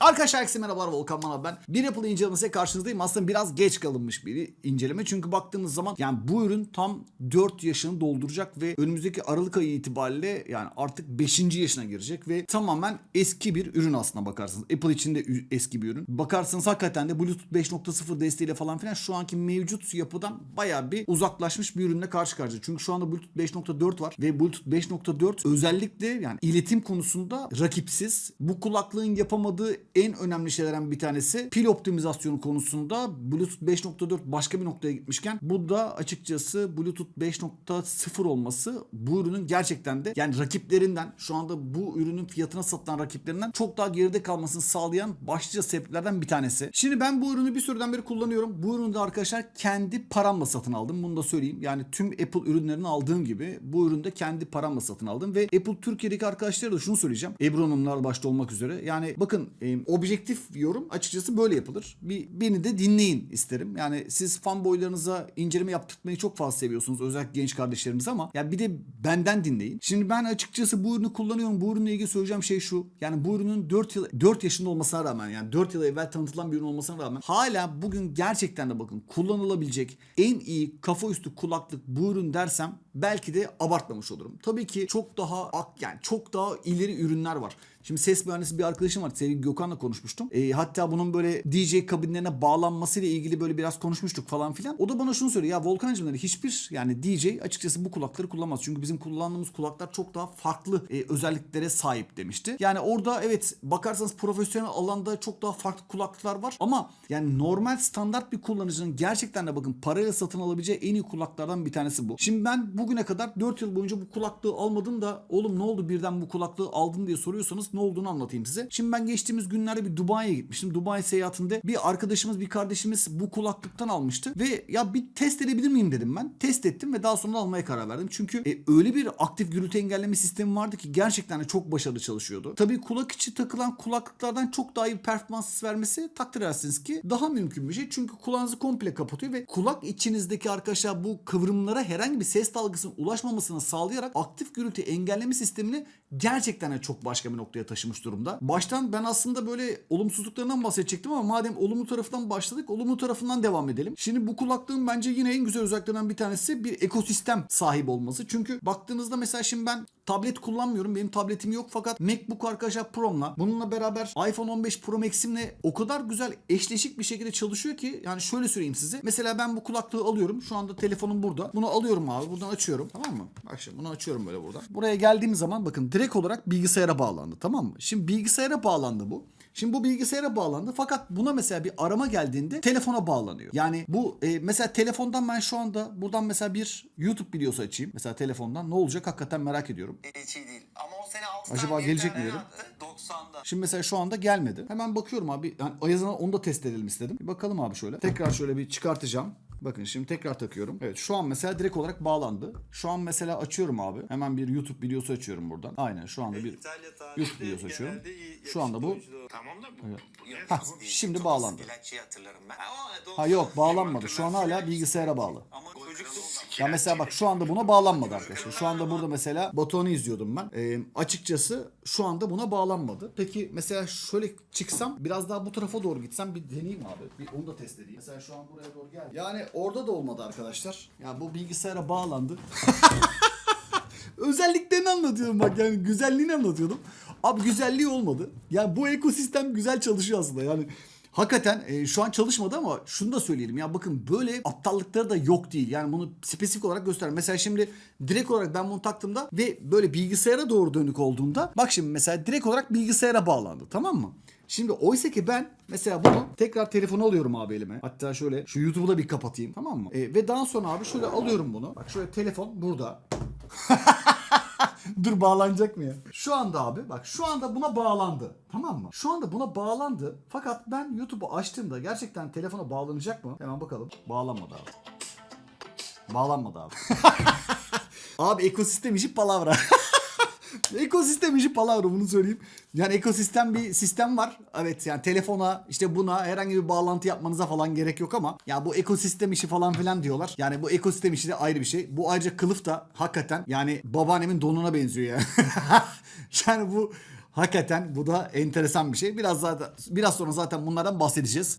Arkadaşlar herkese merhabalar Volkan Manav ben. Bir Apple incelemesiyle karşınızdayım. Aslında biraz geç kalınmış bir inceleme. Çünkü baktığımız zaman yani bu ürün tam 4 yaşını dolduracak ve önümüzdeki Aralık ayı itibariyle yani artık 5. yaşına girecek ve tamamen eski bir ürün aslına bakarsanız. Apple için de eski bir ürün. Bakarsanız hakikaten de Bluetooth 5.0 desteğiyle falan filan şu anki mevcut yapıdan bayağı bir uzaklaşmış bir ürünle karşı karşıya. Çünkü şu anda Bluetooth 5.4 var ve Bluetooth 5.4 özellikle yani iletim konusunda rakipsiz. Bu kulaklığın yapamadığı en önemli şeylerden bir tanesi pil optimizasyonu konusunda Bluetooth 5.4 başka bir noktaya gitmişken bu da açıkçası Bluetooth 5.0 olması bu ürünün gerçekten de yani rakiplerinden şu anda bu ürünün fiyatına satılan rakiplerinden çok daha geride kalmasını sağlayan başlıca sebeplerden bir tanesi. Şimdi ben bu ürünü bir süreden beri kullanıyorum. Bu ürünü de arkadaşlar kendi paramla satın aldım. Bunu da söyleyeyim. Yani tüm Apple ürünlerini aldığım gibi bu ürünü de kendi paramla satın aldım ve Apple Türkiye'deki arkadaşlara da şunu söyleyeceğim. Ebru Hanımlar başta olmak üzere. Yani bakın e, objektif yorum açıkçası böyle yapılır. Bir beni de dinleyin isterim. Yani siz fanboylarınıza inceleme yaptırtmayı çok fazla seviyorsunuz. Özellikle genç kardeşlerimiz ama ya bir de benden dinleyin. Şimdi ben açıkçası bu ürünü kullanıyorum. Bu ürünle ilgili söyleyeceğim şey şu. Yani bu ürünün 4 yıl 4 yaşında olmasına rağmen yani 4 yıl evvel tanıtılan bir ürün olmasına rağmen hala bugün gerçekten de bakın kullanılabilecek en iyi kafa üstü kulaklık bu ürün dersem belki de abartmamış olurum. Tabii ki çok daha yani çok daha ileri ürünler var. Şimdi ses mühendisi bir arkadaşım var. Sevgili Gökhan'la konuşmuştum. E, hatta bunun böyle DJ kabinlerine bağlanmasıyla ilgili böyle biraz konuşmuştuk falan filan. O da bana şunu söylüyor. Ya Volkan'cığım dedi hiçbir yani DJ açıkçası bu kulakları kullanmaz. Çünkü bizim kullandığımız kulaklar çok daha farklı e, özelliklere sahip demişti. Yani orada evet bakarsanız profesyonel alanda çok daha farklı kulaklıklar var. Ama yani normal standart bir kullanıcının gerçekten de bakın parayla satın alabileceği en iyi kulaklardan bir tanesi bu. Şimdi ben bugüne kadar 4 yıl boyunca bu kulaklığı almadım da oğlum ne oldu birden bu kulaklığı aldın diye soruyorsanız ne olduğunu anlatayım size. Şimdi ben geçtiğimiz günlerde bir Dubai'ye gitmiştim. Dubai seyahatinde bir arkadaşımız bir kardeşimiz bu kulaklıktan almıştı ve ya bir test edebilir miyim dedim ben. Test ettim ve daha sonra almaya karar verdim. Çünkü e, öyle bir aktif gürültü engelleme sistemi vardı ki gerçekten de çok başarılı çalışıyordu. Tabii kulak içi takılan kulaklıklardan çok daha iyi bir performans vermesi takdir edersiniz ki daha mümkün bir şey. Çünkü kulağınızı komple kapatıyor ve kulak içinizdeki arkadaşlar bu kıvrımlara herhangi bir ses dalgasının ulaşmamasını sağlayarak aktif gürültü engelleme sistemini gerçekten çok başka bir noktaya taşımış durumda. Baştan ben aslında böyle olumsuzluklarından bahsedecektim ama madem olumlu tarafından başladık olumlu tarafından devam edelim. Şimdi bu kulaklığın bence yine en güzel özelliklerinden bir tanesi bir ekosistem sahibi olması. Çünkü baktığınızda mesela şimdi ben tablet kullanmıyorum. Benim tabletim yok fakat MacBook arkadaşlar Pro'mla bununla beraber iPhone 15 Pro Max'imle o kadar güzel eşleşik bir şekilde çalışıyor ki yani şöyle söyleyeyim size. Mesela ben bu kulaklığı alıyorum. Şu anda telefonum burada. Bunu alıyorum abi. Buradan açıyorum. Tamam mı? Bak şimdi bunu açıyorum böyle buradan. Buraya geldiğim zaman bakın direkt olarak bilgisayara bağlandı. Tamam mı? Şimdi bilgisayara bağlandı bu. Şimdi bu bilgisayara bağlandı fakat buna mesela bir arama geldiğinde telefona bağlanıyor. Yani bu e, mesela telefondan ben şu anda buradan mesela bir YouTube videosu açayım. Mesela telefondan ne olacak hakikaten merak ediyorum. hiç iyi değil. Ama o sene 6 Acaba gelecek mi dedim. attı, 90'da. Şimdi mesela şu anda gelmedi. Hemen bakıyorum abi. Yani Ayaz'ına onu da test edelim istedim. Bir bakalım abi şöyle. Tekrar şöyle bir çıkartacağım. Bakın şimdi tekrar takıyorum. Evet şu an mesela direkt olarak bağlandı. Şu an mesela açıyorum abi. Hemen bir YouTube videosu açıyorum buradan. Aynen şu anda bir İtalya tarihinde YouTube videosu açıyorum. Şu anda bu Tamam da bu. bu değil. şimdi bağlandı. Ben. Ha, Ha yok bağlanmadı. Şu an hala bilgisayara bağlı. Ya mesela bak şu anda buna bağlanmadı arkadaşlar. Şu anda burada mesela Batuhan'ı izliyordum ben. Ee, açıkçası şu anda buna bağlanmadı. Peki mesela şöyle çıksam biraz daha bu tarafa doğru gitsem bir deneyeyim abi. Bir onu da test edeyim. Mesela şu an buraya doğru geldi. Yani orada da olmadı arkadaşlar. Ya bu bilgisayara bağlandı. Özelliklerini anlatıyorum bak yani güzelliğini anlatıyordum. Abi güzelliği olmadı. Yani bu ekosistem güzel çalışıyor aslında yani. Hakikaten e, şu an çalışmadı ama şunu da söyleyelim ya bakın böyle aptallıkları da yok değil. Yani bunu spesifik olarak göster. Mesela şimdi direkt olarak ben bunu taktığımda ve böyle bilgisayara doğru dönük olduğunda bak şimdi mesela direkt olarak bilgisayara bağlandı tamam mı? Şimdi oysa ki ben mesela bunu tekrar telefonu alıyorum abi elime. Hatta şöyle şu YouTube'u da bir kapatayım tamam mı? E, ve daha sonra abi şöyle alıyorum bunu. Bak şöyle telefon burada. Dur bağlanacak mı ya? Şu anda abi bak şu anda buna bağlandı. Tamam mı? Şu anda buna bağlandı. Fakat ben YouTube'u açtığımda gerçekten telefona bağlanacak mı? Hemen bakalım. Bağlanmadı abi. Bağlanmadı abi. abi ekosistem işi palavra. ekosistem işi palavra bunu söyleyeyim. Yani ekosistem bir sistem var. Evet yani telefona işte buna herhangi bir bağlantı yapmanıza falan gerek yok ama ya bu ekosistem işi falan filan diyorlar. Yani bu ekosistem işi de ayrı bir şey. Bu ayrıca kılıf da hakikaten yani babaannemin donuna benziyor ya. yani bu Hakikaten bu da enteresan bir şey. Biraz zaten biraz sonra zaten bunlardan bahsedeceğiz.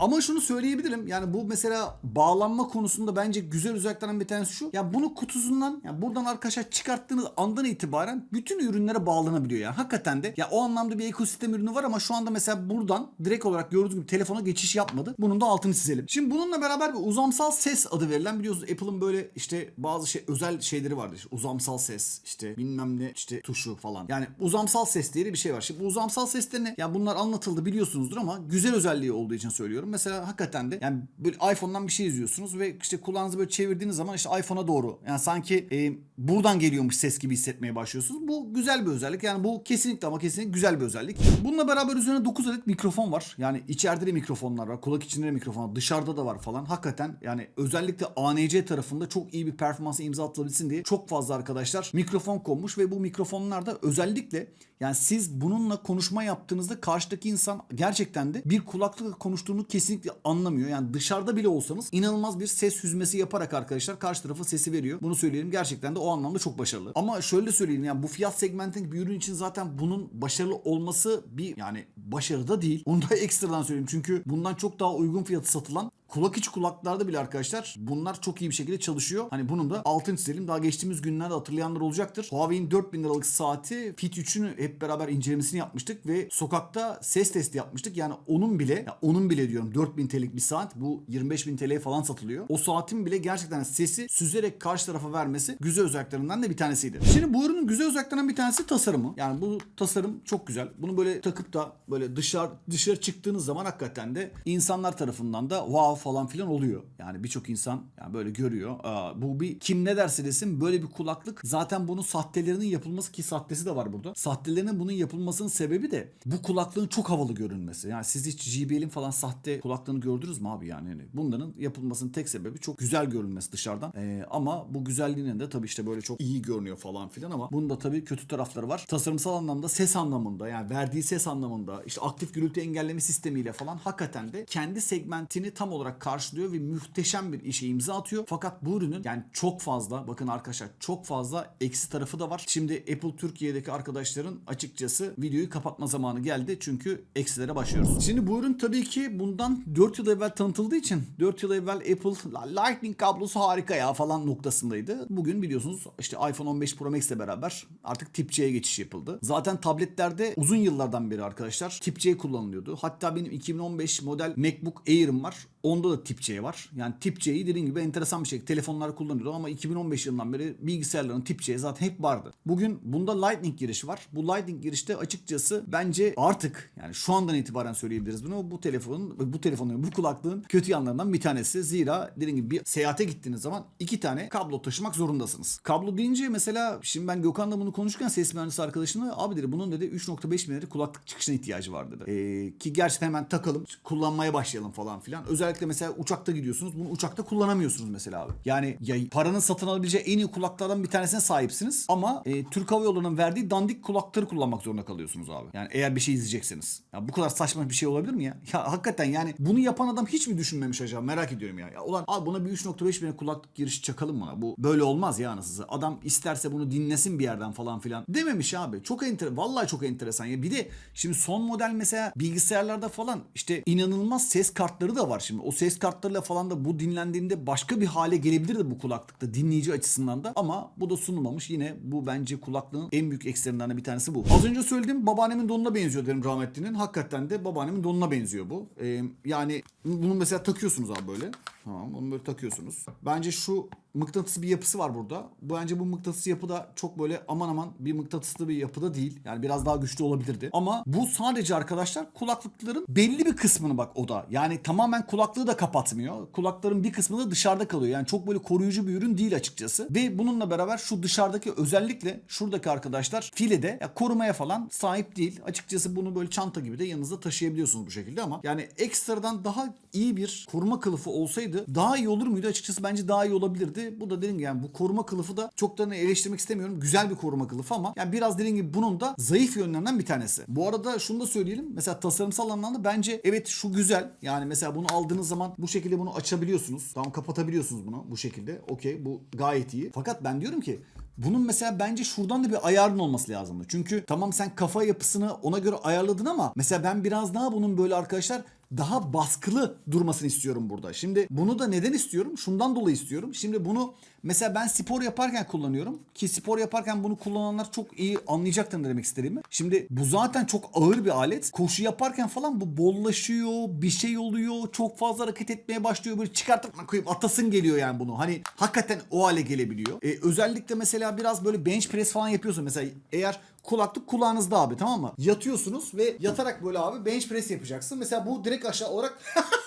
Ama şunu söyleyebilirim. Yani bu mesela bağlanma konusunda bence güzel özelliklerden bir tanesi şu. Ya bunu kutusundan yani buradan arkadaşlar çıkarttığınız andan itibaren bütün ürünlere bağlanabiliyor. Yani hakikaten de ya o anlamda bir ekosistem ürünü var ama şu anda mesela buradan direkt olarak gördüğünüz gibi telefona geçiş yapmadı. Bunun da altını çizelim. Şimdi bununla beraber bir uzamsal ses adı verilen biliyorsunuz Apple'ın böyle işte bazı şey özel şeyleri vardır. İşte uzamsal ses işte bilmem ne işte tuşu falan. Yani uzamsal ses diye bir şey var. Şimdi bu uzamsal sesler ne? Ya bunlar anlatıldı biliyorsunuzdur ama güzel özelliği olduğu için söylüyorum. Mesela hakikaten de yani böyle iPhone'dan bir şey izliyorsunuz ve işte kulağınızı böyle çevirdiğiniz zaman işte iPhone'a doğru yani sanki e, buradan geliyormuş ses gibi hissetmeye başlıyorsunuz. Bu güzel bir özellik. Yani bu kesinlikle ama kesinlikle güzel bir özellik. Bununla beraber üzerine 9 adet mikrofon var. Yani içeride de mikrofonlar var. Kulak içinde de mikrofon var. Dışarıda da var falan. Hakikaten yani özellikle ANC tarafında çok iyi bir performansa imza atılabilsin diye çok fazla arkadaşlar mikrofon konmuş ve bu mikrofonlarda özellikle yani siz bununla konuşma yaptığınızda karşıdaki insan gerçekten de bir kulaklıkla konuştuğunu kesinlikle anlamıyor. Yani dışarıda bile olsanız inanılmaz bir ses hüzmesi yaparak arkadaşlar karşı tarafa sesi veriyor. Bunu söyleyelim gerçekten de o anlamda çok başarılı. Ama şöyle söyleyeyim yani bu fiyat segmentindeki bir ürün için zaten bunun başarılı olması bir yani başarı da değil. Onu da ekstradan söyleyeyim. Çünkü bundan çok daha uygun fiyatı satılan kulak içi kulaklarda bile arkadaşlar bunlar çok iyi bir şekilde çalışıyor. Hani bunun da altını çizelim. Daha geçtiğimiz günlerde hatırlayanlar olacaktır. Huawei'in 4000 liralık saati Fit 3'ünü hep beraber incelemesini yapmıştık ve sokakta ses testi yapmıştık. Yani onun bile ya onun bile diyorum 4000 TL'lik bir saat bu 25000 TL'ye falan satılıyor. O saatin bile gerçekten sesi süzerek karşı tarafa vermesi güzel özelliklerinden de bir tanesiydi. Şimdi bu ürünün güzel özelliklerinden bir tanesi tasarımı. Yani bu tasarım çok güzel. Bunu böyle takıp da böyle dışarı dışarı çıktığınız zaman hakikaten de insanlar tarafından da wow falan filan oluyor. Yani birçok insan yani böyle görüyor. Bu bir kim ne derse desin böyle bir kulaklık. Zaten bunun sahtelerinin yapılması ki sahtesi de var burada. Sahtelerinin bunun yapılmasının sebebi de bu kulaklığın çok havalı görünmesi. Yani siz hiç JBL'in falan sahte kulaklığını gördünüz mü abi yani? yani bunların yapılmasının tek sebebi çok güzel görünmesi dışarıdan. Ee, ama bu güzelliğinin de tabii işte böyle çok iyi görünüyor falan filan ama bunun da tabii kötü tarafları var. Tasarımsal anlamda ses anlamında yani verdiği ses anlamında işte aktif gürültü engelleme sistemiyle falan hakikaten de kendi segmentini tam olarak karşılıyor ve muhteşem bir işe imza atıyor. Fakat bu ürünün yani çok fazla bakın arkadaşlar çok fazla eksi tarafı da var. Şimdi Apple Türkiye'deki arkadaşların açıkçası videoyu kapatma zamanı geldi. Çünkü eksilere başlıyoruz. Şimdi bu ürün tabii ki bundan 4 yıl evvel tanıtıldığı için 4 yıl evvel Apple Lightning kablosu harika ya falan noktasındaydı. Bugün biliyorsunuz işte iPhone 15 Pro Max ile beraber artık tip C'ye geçiş yapıldı. Zaten tabletlerde uzun yıllardan beri arkadaşlar tip C kullanılıyordu. Hatta benim 2015 model MacBook Air'ım var. Onda da tip C var. Yani tip C'yi dediğim gibi enteresan bir şekilde telefonlar kullanıyordu ama 2015 yılından beri bilgisayarların tip C zaten hep vardı. Bugün bunda Lightning girişi var. Bu Lightning girişte açıkçası bence artık yani şu andan itibaren söyleyebiliriz bunu. Bu telefonun bu telefonun bu kulaklığın kötü yanlarından bir tanesi. Zira dediğim gibi bir seyahate gittiğiniz zaman iki tane kablo taşımak zorundasınız. Kablo deyince mesela şimdi ben Gökhan'la bunu konuşurken ses mühendisi arkadaşımla abi dedi bunun dedi 3.5 mm kulaklık çıkışına ihtiyacı var dedi. Ee, ki gerçekten hemen takalım kullanmaya başlayalım falan filan. Özellikle mesela uçakta gidiyorsunuz. Bunu uçakta kullanamıyorsunuz mesela abi. Yani ya paranın satın alabileceği en iyi kulaklardan bir tanesine sahipsiniz. Ama e, Türk Hava Yolları'nın verdiği dandik kulakları kullanmak zorunda kalıyorsunuz abi. Yani eğer bir şey izleyecekseniz. Ya bu kadar saçma bir şey olabilir mi ya? Ya hakikaten yani bunu yapan adam hiç mi düşünmemiş acaba? Merak ediyorum ya. ya ulan abi buna bir 3.5 mm kulaklık girişi çakalım bana. Bu böyle olmaz ya anasını. Adam isterse bunu dinlesin bir yerden falan filan. Dememiş abi. Çok enter vallahi çok enteresan ya. Bir de şimdi son model mesela bilgisayarlarda falan işte inanılmaz ses kartları da var O ses kartlarıyla falan da bu dinlendiğinde başka bir hale gelebilirdi bu kulaklıkta dinleyici açısından da ama bu da sunulmamış. Yine bu bence kulaklığın en büyük eksilerinden de bir tanesi bu. Az önce söylediğim babaannemin donuna benziyor dedim rahmetlinin. Hakikaten de babaannemin donuna benziyor bu. Ee, yani bunu mesela takıyorsunuz abi böyle. Tamam bunu böyle takıyorsunuz. Bence şu mıknatısı bir yapısı var burada. Bu Bence bu mıknatıs yapı da çok böyle aman aman bir mıknatıslı bir yapıda değil. Yani biraz daha güçlü olabilirdi. Ama bu sadece arkadaşlar kulaklıkların belli bir kısmını bak o da. Yani tamamen kulaklığı da kapatmıyor. Kulakların bir kısmı da dışarıda kalıyor. Yani çok böyle koruyucu bir ürün değil açıkçası. Ve bununla beraber şu dışarıdaki özellikle şuradaki arkadaşlar filede ya korumaya falan sahip değil. Açıkçası bunu böyle çanta gibi de yanınızda taşıyabiliyorsunuz bu şekilde ama yani ekstradan daha iyi bir koruma kılıfı olsaydı daha iyi olur muydu? Açıkçası bence daha iyi olabilirdi. Bu da dediğim gibi yani bu koruma kılıfı da çok da eleştirmek istemiyorum. Güzel bir koruma kılıfı ama yani biraz dediğim gibi bunun da zayıf yönlerinden bir tanesi. Bu arada şunu da söyleyelim. Mesela tasarımsal anlamda bence evet şu güzel. Yani mesela bunu aldığınız zaman bu şekilde bunu açabiliyorsunuz. Tamam kapatabiliyorsunuz bunu bu şekilde. Okey bu gayet iyi. Fakat ben diyorum ki bunun mesela bence şuradan da bir ayarın olması lazımdı. Çünkü tamam sen kafa yapısını ona göre ayarladın ama mesela ben biraz daha bunun böyle arkadaşlar daha baskılı durmasını istiyorum burada. Şimdi bunu da neden istiyorum? Şundan dolayı istiyorum. Şimdi bunu mesela ben spor yaparken kullanıyorum. Ki spor yaparken bunu kullananlar çok iyi anlayacaktır demek istediğimi. Şimdi bu zaten çok ağır bir alet. Koşu yaparken falan bu bollaşıyor, bir şey oluyor. Çok fazla hareket etmeye başlıyor. Böyle çıkartıp koyup atasın geliyor yani bunu. Hani hakikaten o hale gelebiliyor. Ee, özellikle mesela biraz böyle bench press falan yapıyorsun. Mesela eğer kulaklık kulağınızda abi tamam mı? Yatıyorsunuz ve yatarak böyle abi bench press yapacaksın. Mesela bu direkt aşağı olarak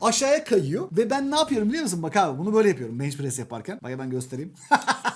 aşağıya kayıyor ve ben ne yapıyorum biliyor musun? Bak abi bunu böyle yapıyorum bench press yaparken. Bak ben göstereyim.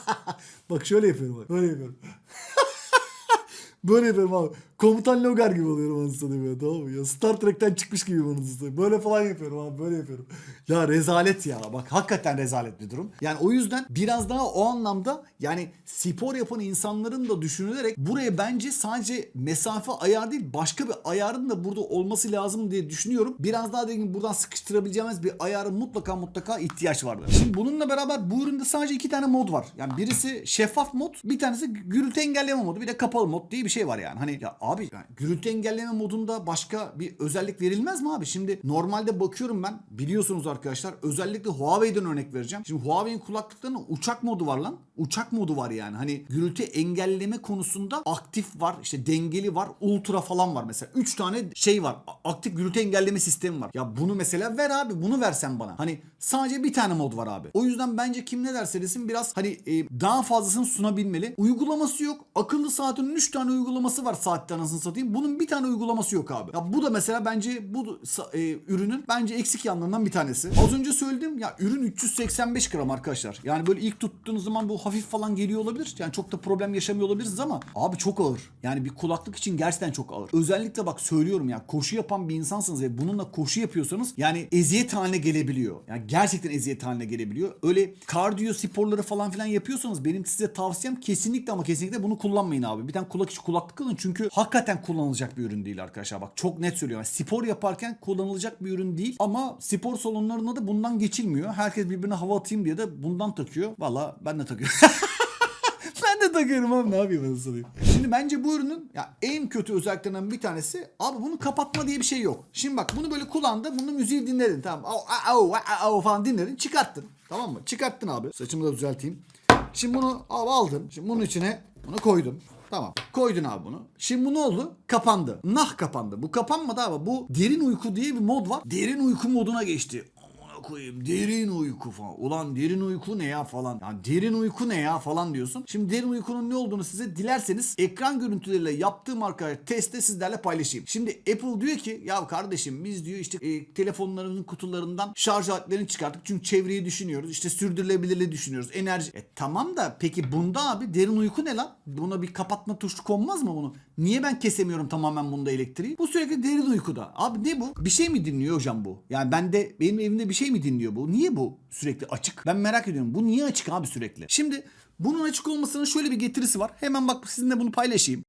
bak şöyle yapıyorum bak. Böyle yapıyorum. Böyle yapıyorum abi. Komutan Logar gibi oluyorum anasını satayım ya tamam mı? Ya Star Trek'ten çıkmış gibi anasını satayım. Böyle falan yapıyorum abi böyle yapıyorum. Ya rezalet ya bak hakikaten rezalet bir durum. Yani o yüzden biraz daha o anlamda yani spor yapan insanların da düşünülerek buraya bence sadece mesafe ayar değil başka bir ayarın da burada olması lazım diye düşünüyorum. Biraz daha dediğim buradan sıkıştırabileceğimiz bir ayarın mutlaka mutlaka ihtiyaç vardı. Şimdi bununla beraber bu üründe sadece iki tane mod var. Yani birisi şeffaf mod bir tanesi gürültü engelleme modu bir de kapalı mod diye bir şey var yani. Hani ya abi yani gürültü engelleme modunda başka bir özellik verilmez mi abi? Şimdi normalde bakıyorum ben biliyorsunuz arkadaşlar özellikle Huawei'den örnek vereceğim. Şimdi Huawei'in kulaklıklarının uçak modu var lan. Uçak modu var yani. Hani gürültü engelleme konusunda aktif var. işte dengeli var. Ultra falan var mesela. 3 tane şey var. Aktif gürültü engelleme sistemi var. Ya bunu mesela ver abi. Bunu versen bana. Hani sadece bir tane mod var abi. O yüzden bence kim ne derse desin biraz hani e, daha fazlasını sunabilmeli. Uygulaması yok. Akıllı saatin 3 tane uygulaması var saatte anasını satayım. Bunun bir tane uygulaması yok abi. Ya bu da mesela bence bu e, ürünün bence eksik yanlarından bir tanesi. Az önce söyledim ya ürün 385 gram arkadaşlar. Yani böyle ilk tuttuğunuz zaman bu hafif falan geliyor olabilir. Yani çok da problem yaşamıyor olabiliriz ama abi çok ağır. Yani bir kulaklık için gerçekten çok ağır. Özellikle bak söylüyorum ya koşu yapan bir insansınız ve bununla koşu yapıyorsanız yani eziyet haline gelebiliyor. Yani gerçekten eziyet haline gelebiliyor. Öyle kardiyo sporları falan filan yapıyorsanız benim size tavsiyem kesinlikle ama kesinlikle bunu kullanmayın abi. Bir tane kulak içi kulaklık alın çünkü hakikaten kullanılacak bir ürün değil arkadaşlar. Bak çok net söylüyorum. Yani spor yaparken kullanılacak bir ürün değil ama spor salonlarında da bundan geçilmiyor. Herkes birbirine hava atayım diye de bundan takıyor. Valla ben de takıyorum. ben de takıyorum abi ne yapayım sana? Şimdi bence bu ürünün ya en kötü özelliklerinden bir tanesi abi bunu kapatma diye bir şey yok. Şimdi bak bunu böyle kullandı bunu müziği dinledin tamam au, au, au, au falan dinledin çıkarttın tamam mı? Çıkarttın abi saçımı da düzelteyim. Şimdi bunu abi aldın şimdi bunun içine bunu koydun. Tamam. Koydun abi bunu. Şimdi bu ne oldu? Kapandı. Nah kapandı. Bu kapanmadı abi. Bu derin uyku diye bir mod var. Derin uyku moduna geçti. Koyayım derin uyku falan. Ulan derin uyku ne ya falan. Yani derin uyku ne ya falan diyorsun. Şimdi derin uykunun ne olduğunu size dilerseniz ekran görüntüleriyle yaptığım arkadaşlar testte sizlerle paylaşayım. Şimdi Apple diyor ki ya kardeşim biz diyor işte e, telefonlarımızın kutularından şarj aletlerini çıkarttık. Çünkü çevreyi düşünüyoruz. İşte sürdürülebilirliği düşünüyoruz. Enerji. E tamam da peki bunda abi derin uyku ne lan? Buna bir kapatma tuşu konmaz mı bunu? Niye ben kesemiyorum tamamen bunda elektriği? Bu sürekli derin uykuda. Abi ne bu? Bir şey mi dinliyor hocam bu? Yani ben de benim evimde bir şey mi dinliyor bu? Niye bu sürekli açık? Ben merak ediyorum. Bu niye açık abi sürekli? Şimdi bunun açık olmasının şöyle bir getirisi var. Hemen bak sizinle bunu paylaşayım.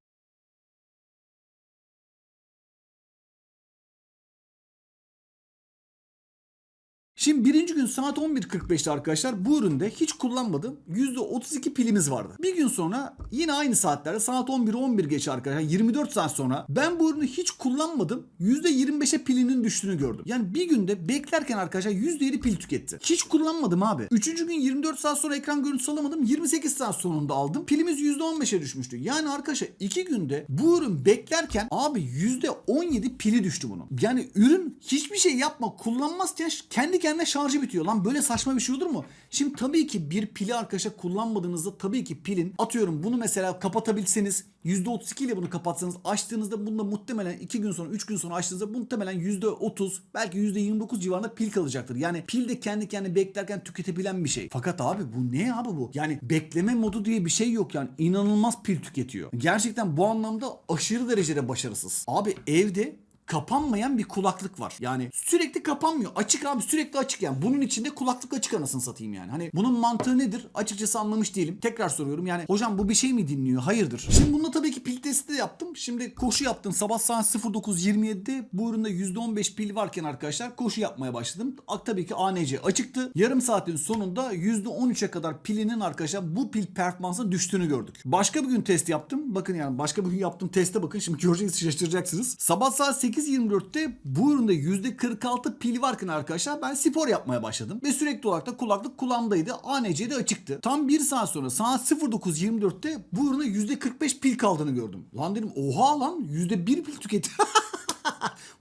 Şimdi birinci gün saat 11.45'te arkadaşlar bu üründe hiç kullanmadım. %32 pilimiz vardı. Bir gün sonra yine aynı saatlerde saat 11 11 geç arkadaşlar 24 saat sonra ben bu ürünü hiç kullanmadım. %25'e pilinin düştüğünü gördüm. Yani bir günde beklerken arkadaşlar %7 pil tüketti. Hiç kullanmadım abi. Üçüncü gün 24 saat sonra ekran görüntüsü alamadım. 28 saat sonunda aldım. Pilimiz %15'e düşmüştü. Yani arkadaşlar iki günde bu ürün beklerken abi %17 pili düştü bunun. Yani ürün hiçbir şey yapma kullanmazken kendi kendine şarjı bitiyor. Lan böyle saçma bir şey olur mu? Şimdi tabii ki bir pili arkadaşlar kullanmadığınızda tabii ki pilin atıyorum bunu mesela kapatabilseniz %32 ile bunu kapatsanız açtığınızda bunda muhtemelen 2 gün sonra 3 gün sonra açtığınızda muhtemelen %30 belki %29 civarında pil kalacaktır. Yani pil de kendi kendine beklerken tüketebilen bir şey. Fakat abi bu ne abi bu? Yani bekleme modu diye bir şey yok yani inanılmaz pil tüketiyor. Gerçekten bu anlamda aşırı derecede başarısız. Abi evde kapanmayan bir kulaklık var. Yani sürekli kapanmıyor. Açık abi sürekli açık yani. Bunun içinde kulaklık açık anasını satayım yani. Hani bunun mantığı nedir? Açıkçası anlamış değilim. Tekrar soruyorum yani hocam bu bir şey mi dinliyor? Hayırdır. Şimdi bununla tabii ki pil testi de yaptım. Şimdi koşu yaptım. Sabah saat 09.27'de bu üründe %15 pil varken arkadaşlar koşu yapmaya başladım. Tabii ki ANC açıktı. Yarım saatin sonunda %13'e kadar pilinin arkadaşlar bu pil performansının düştüğünü gördük. Başka bir gün test yaptım. Bakın yani başka bir gün yaptığım teste bakın. Şimdi göreceksiniz şaşıracaksınız. Sabah saat 8.24'te bu üründe %46 pil varken arkadaşlar ben spor yapmaya başladım. Ve sürekli olarak da kulaklık kulağımdaydı. ANC de açıktı. Tam bir saat sonra saat 09.24'te bu ürüne %45 pil kaldığını gördüm. Lan dedim oha lan %1 pil tüketti.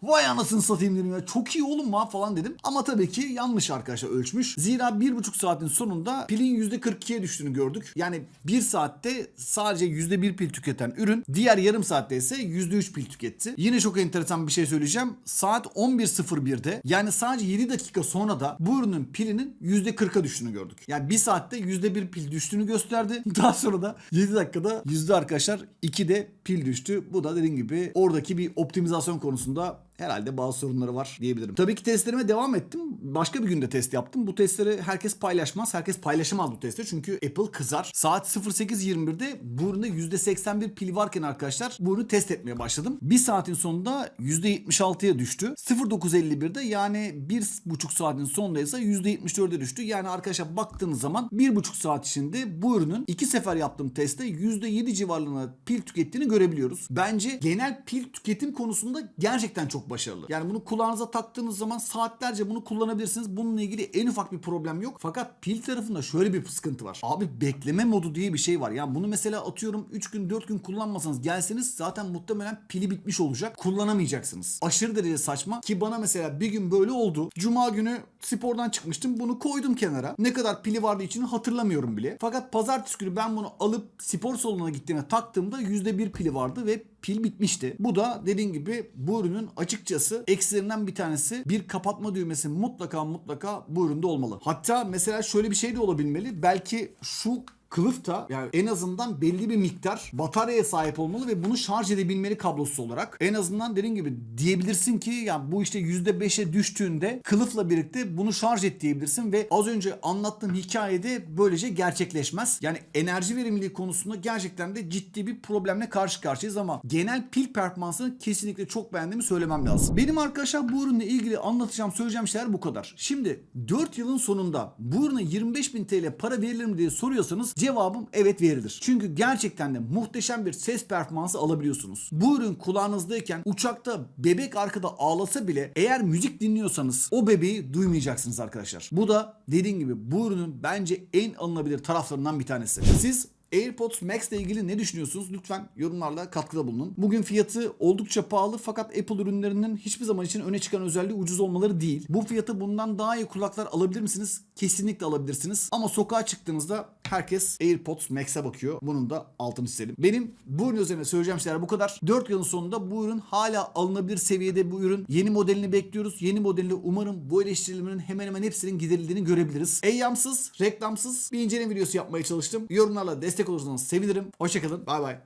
Vay anasını satayım dedim ya. Çok iyi oğlum lan falan dedim. Ama tabii ki yanlış arkadaşlar ölçmüş. Zira bir buçuk saatin sonunda pilin %42'ye düştüğünü gördük. Yani bir saatte sadece %1 pil tüketen ürün diğer yarım saatte ise %3 pil tüketti. Yine çok enteresan bir şey söyleyeceğim. Saat 11.01'de yani sadece 7 dakika sonra da bu ürünün pilinin %40'a düştüğünü gördük. Yani bir saatte %1 pil düştüğünü gösterdi. Daha sonra da 7 dakikada yüzde arkadaşlar 2'de pil düştü. Bu da dediğim gibi oradaki bir optimizasyon konusunda herhalde bazı sorunları var diyebilirim. Tabii ki testlerime devam ettim. Başka bir günde test yaptım. Bu testleri herkes paylaşmaz. Herkes paylaşamaz bu testleri. Çünkü Apple kızar. Saat 08.21'de bu üründe %81 pil varken arkadaşlar bu ürünü test etmeye başladım. Bir saatin sonunda %76'ya düştü. 09.51'de yani bir buçuk saatin sonunda ise %74'e düştü. Yani arkadaşlar baktığınız zaman bir buçuk saat içinde bu ürünün iki sefer yaptığım testte %7 civarlarına pil tükettiğini görebiliyoruz. Bence genel pil tüketim konusunda gerçekten çok başarılı. Yani bunu kulağınıza taktığınız zaman saatlerce bunu kullanabilirsiniz. Bununla ilgili en ufak bir problem yok. Fakat pil tarafında şöyle bir sıkıntı var. Abi bekleme modu diye bir şey var. Yani bunu mesela atıyorum 3 gün 4 gün kullanmasanız gelseniz zaten muhtemelen pili bitmiş olacak. Kullanamayacaksınız. Aşırı derece saçma ki bana mesela bir gün böyle oldu. Cuma günü spordan çıkmıştım. Bunu koydum kenara. Ne kadar pili vardı içini hatırlamıyorum bile. Fakat pazartesi günü ben bunu alıp spor salonuna gittiğimde taktığımda %1 pili vardı ve pil bitmişti. Bu da dediğim gibi bu ürünün açıkçası eksilerinden bir tanesi bir kapatma düğmesi mutlaka mutlaka bu üründe olmalı. Hatta mesela şöyle bir şey de olabilmeli. Belki şu kılıf da yani en azından belli bir miktar bataryaya sahip olmalı ve bunu şarj edebilmeli kablosuz olarak. En azından dediğim gibi diyebilirsin ki yani bu işte %5'e düştüğünde kılıfla birlikte bunu şarj et diyebilirsin ve az önce anlattığım hikayede böylece gerçekleşmez. Yani enerji verimliliği konusunda gerçekten de ciddi bir problemle karşı karşıyayız ama genel pil performansını kesinlikle çok beğendiğimi söylemem lazım. Benim arkadaşlar bu ürünle ilgili anlatacağım söyleyeceğim şeyler bu kadar. Şimdi 4 yılın sonunda bu ürüne 25.000 TL para verilir mi diye soruyorsanız cevabım evet verilir. Çünkü gerçekten de muhteşem bir ses performansı alabiliyorsunuz. Bu ürün kulağınızdayken uçakta bebek arkada ağlasa bile eğer müzik dinliyorsanız o bebeği duymayacaksınız arkadaşlar. Bu da dediğim gibi bu ürünün bence en alınabilir taraflarından bir tanesi. Siz AirPods Max ile ilgili ne düşünüyorsunuz? Lütfen yorumlarla katkıda bulunun. Bugün fiyatı oldukça pahalı fakat Apple ürünlerinin hiçbir zaman için öne çıkan özelliği ucuz olmaları değil. Bu fiyatı bundan daha iyi kulaklar alabilir misiniz? Kesinlikle alabilirsiniz. Ama sokağa çıktığınızda herkes AirPods Max'e bakıyor. Bunun da altını çizelim. Benim bu ürün üzerine söyleyeceğim şeyler bu kadar. 4 yılın sonunda bu ürün hala alınabilir seviyede bu ürün. Yeni modelini bekliyoruz. Yeni modelini umarım bu eleştirilmenin hemen hemen hepsinin giderildiğini görebiliriz. Eyyamsız, reklamsız bir inceleme videosu yapmaya çalıştım. Yorumlarla destek olursanız sevinirim. Hoşçakalın. Bay bay.